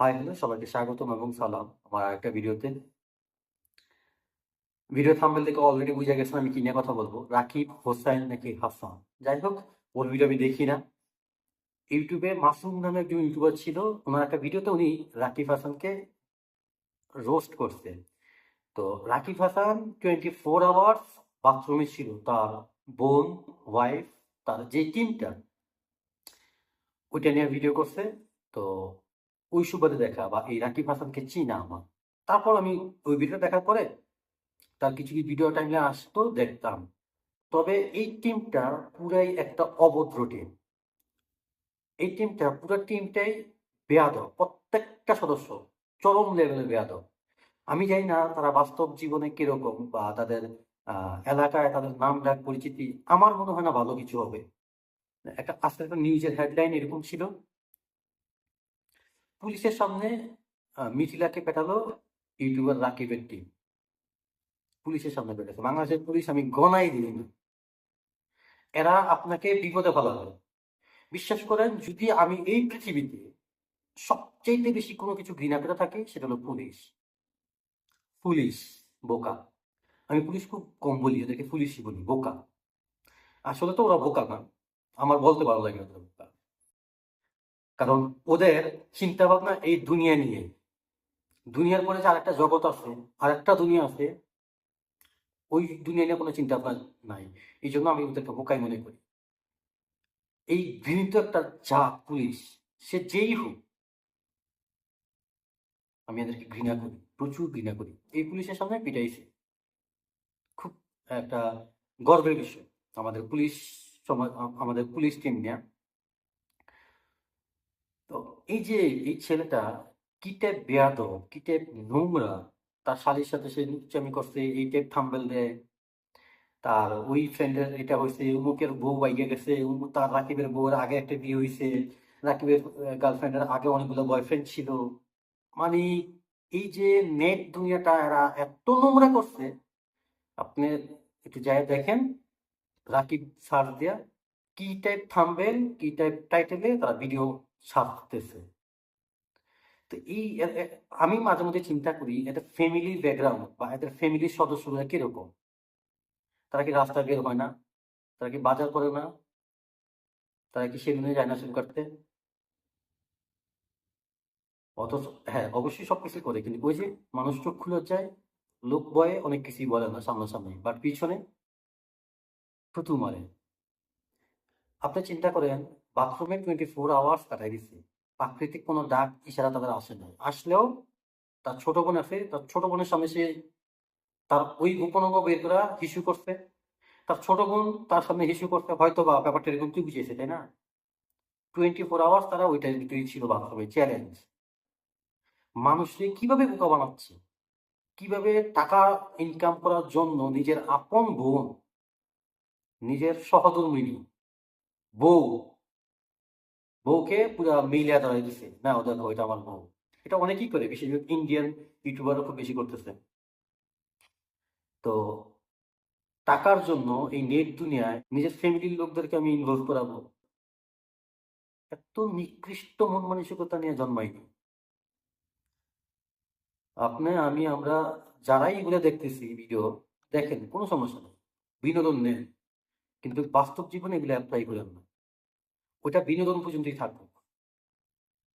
Hi hello সবাইকে স্বাগতম এবং সালাম আমার একটা ভিডিওতে। ভিডিও থাম্বনেল থেকে অলরেডি বুঝে গেছেন আমি কি নিয়ে কথা বলব, রাকিব, হোসাইন নাকি হাসান? যাই হোক, ওর ভিডিও আমি দেখি না। ইউটিউবে মাসুম নামে একজন ইউটিউবার ছিল, ওনার একটা ভিডিওতে উনি রাকিব হাসানকে রোস্ট করছে। তো Rakib Hasan twenty four hours বাথরুমে ছিল, তার বোন ওয়াইফ তার যে টিমটা ওইটা নিয়ে ভিডিও করছে। তো ওই সুবাদে দেখা বা এই রাকিব হাসানকে চিনা আমার। তারপর আমি ওই ভিডিও দেখার পরে তার কিছু কিছু ভিডিও টাইমে আসতো দেখতাম। তবে এই টিমটা পুরাই একটা অভদ্র টিম এই টিমটা পুরো টিমটাই বেয়াদব, প্রত্যেকটা সদস্য চরম লেভেলে বেয়াদব। আমি জানি না তারা বাস্তব জীবনে কীরকম বা তাদের এলাকায় তাদের নাম ডাক পরিচিতি, আমার মনে হয় না ভালো কিছু হবে। একটা আস্তে একটা নিউজের হেডলাইন এরকম ছিল। পুলিশের সামনে মিথিলাকে পেটালো ইউটিউবার রাকিবের টিম পুলিশের সামনে পেটেছে। বাংলাদেশের পুলিশ আমি গনাই দিই না। এরা আপনাকে বিপদে ফেলাবে বিশ্বাস করেন, যদি আমি এই পৃথিবীতে সবচেয়ে বেশি কোনো কিছু ঘৃণা করে থাকি, সেটা হলো পুলিশ। পুলিশ, বোকা। আমি পুলিশ খুব কম বলি, ওদেরকে পুলিশই বলি, বোকা। আসলে তো ওরা বোকা না। আমার বলতে ভালো লাগে না কারণ ওদের চিন্তা ভাবনা এই দুনিয়া নিয়ে। দুনিয়ার পরে যে আরেকটা জগৎ আছে, আরেকটা দুনিয়া আছে, ওই দুনিয়া নিয়ে কোনো চিন্তা ভাবনা নাই। এই জন্য আমি ওদেরকে বোকাই মনে করি। এই ঘৃণিত একটা যা পুলিশ, সে যেই হোক, আমি এদেরকে ঘৃণা করি, প্রচুর ঘৃণা করি। এই পুলিশের সামনে পিটাইছে। খুব একটা গর্বের বিষয়। আমাদের পুলিশ আমাদের পুলিশ টিম নিয়ে এই যে এই ছেলেটা কি টাইপ বেয়াদব, কি টাইপ নোংরা, তার শালির সাথে সে লুচ্চামি করছে, এই টাইপ থাম্বেল দেয়। তার ওই ফ্রেন্ডের এটা হয়েছে উমুকের বউ বাইকে গেছে উমুক তার রাকিবের বউয়ের আগে একটা বিয়ে হয়েছে রাকিবের গার্লফ্রেন্ডের আগে অনেকগুলো বয়ফ্রেন্ড ছিল। মানে এই যে নেট দুনিয়াটা এরা এত নোংরা করছে। আপনি একটু যাই দেখেন, রাকিব সার্চ দিয়া কি টাইপ থাম্বেল, কি টাইপ টাইটেলে তারা ভিডিও ছাড়তেছে তো এই আমি মাঝে মধ্যে চিন্তা করি, এদের ফ্যামিলি ব্যাকগ্রাউন্ড বা এদের ফ্যামিলির সদস্যরা কীরকম? তারা কি রাস্তা বের হয় না? তারা কি বাজার করে না? তারা কি সেদিনে যায় না চুল কাটতে অথচ হ্যাঁ অবশ্যই সবকিছু করে, কিন্তু ওই যে মানুষ চোখ খুলে যায়, লোক বয়ে অনেক কিছুই বলে না সামনাসামনি বাট পিছনে থুতু মারে। আপনি চিন্তা করেন বাথরুমে টোয়েন্টি ফোর আওয়ার্স কাটাই দিচ্ছে প্রাকৃতিক কোনো ডাক ইশারা তাদের আসে না আসলেও তার ছোট বোন আছে, তার ছোট বোনের সামনে সে তার ওই গোপনাঙ্গ বের করা হিসু করছে। তার ছোট বোন তার সামনে হিসু করছে হয়তো বা ব্যাপারটা এরকম তুই বুঝিয়েছে, তাই না? টোয়েন্টি ফোর আওয়ার্স তারা ওইটার ভিতরেই ছিল বাথরুমে চ্যালেঞ্জ মানুষকে কীভাবে বোকা বানাচ্ছে? কীভাবে টাকা ইনকাম করার জন্য নিজের আপন বোন, নিজের সহধর্মিনী, বউ বউকে পুরো মিলিয়া ধরে দিছে, না, ও দেখো, এটা আমার বউ। এটা অনেকেই করে বিশেষত ইন্ডিয়ান ইউটিউবারও খুব বেশি করতেছে। তো টাকার জন্য এই নেট দুনিয়ায় নিজের ফ্যামিলির লোকদেরকে আমি ইনভলভ করাবো। এত নিকৃষ্ট মন মানসিকতা নিয়ে জন্মাইনি আপনি, আমি, আমরা যারাই এগুলো দেখতেছি ভিডিও দেখেন, কোনো সমস্যা নেই। বিনোদন নেন। কিন্তু বাস্তব জীবনে এগুলো অ্যাপ্লাই করেন না। ওটা বিনোদন পর্যন্তই থাকুক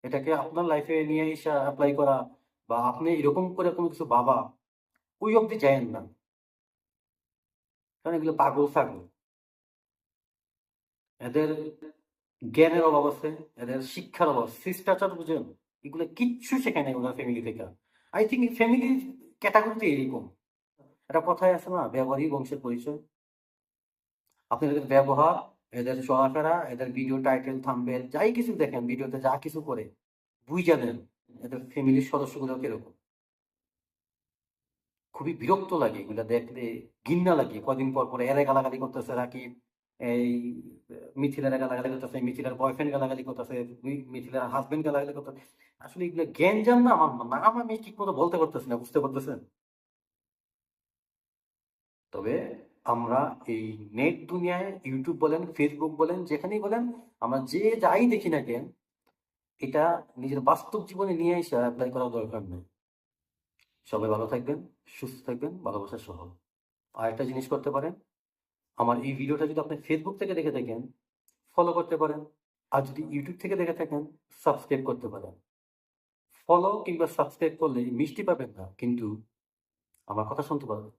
এটাকে আপনার লাইফে নিয়ে এসে অ্যাপ্লাই করা বা আপনি এরকম করে কোনো কিছু বাবা ওই অবধি যায়েন না। কারণ এগুলো পাগল ছাগল। এদের জ্ঞানের অভাব আছে, এদের শিক্ষার অভাব শিষ্টাচার বুঝেন, এগুলো কিচ্ছু শেখায় না ওনার ফ্যামিলি থেকে। আই থিঙ্ক ফ্যামিলি ক্যাটাগরিতে এরকম। একটা কথাই আছে না, ব্যবহারই বংশের পরিচয়। আপনি এদের ব্যবহার এদের চলাফেরা, এদের ভিডিও টাইটেল থাম্বেল যাই কিছু দেখেন ভিডিওতে যা কিছু করে বুঝা দেন, এদের ফ্যামিলির সদস্যগুলো কীরকম। খুবই বিরক্ত লাগে এগুলো দেখলে ঘৃণা লাগে। কদিন পর পরে এরা গালাগালি করতেছে, রাকিব, এই, মিথিলার গালাগালি করতেছে, মিথিলার বয়ফ্রেন্ড গালাগালি করতেছে মিথিলার হাজবেন্ড গালাগালি করতেছে। আসলে এগুলো জ্ঞান জান না, আমার নাম আমি ঠিক মতো বলতে পারতেছি না, বুঝতে পারতেছেন? তবে আমরা এই নেট দুনিয়ায় ইউটিউব বলেন ফেসবুক বলেন, যেখানেই বলেন, আমরা যে যাই দেখি না কেন, এটা নিজের বাস্তব জীবনে নিয়ে এসে অ্যাপ্লাই করার দরকার নেই। সবাই ভালো থাকবেন, সুস্থ থাকবেন, ভালোবাসা সহ। আর একটা জিনিস করতে পারেন, আমার এই ভিডিওটা যদি আপনি ফেসবুক থেকে দেখে থাকেন ফলো করতে পারেন। আর যদি ইউটিউব থেকে দেখে থাকেন সাবস্ক্রাইব করতে পারেন। ফলো কিংবা সাবস্ক্রাইব করলে মিষ্টি পাবেন না, কিন্তু আমার কথা শুনতে পারবেন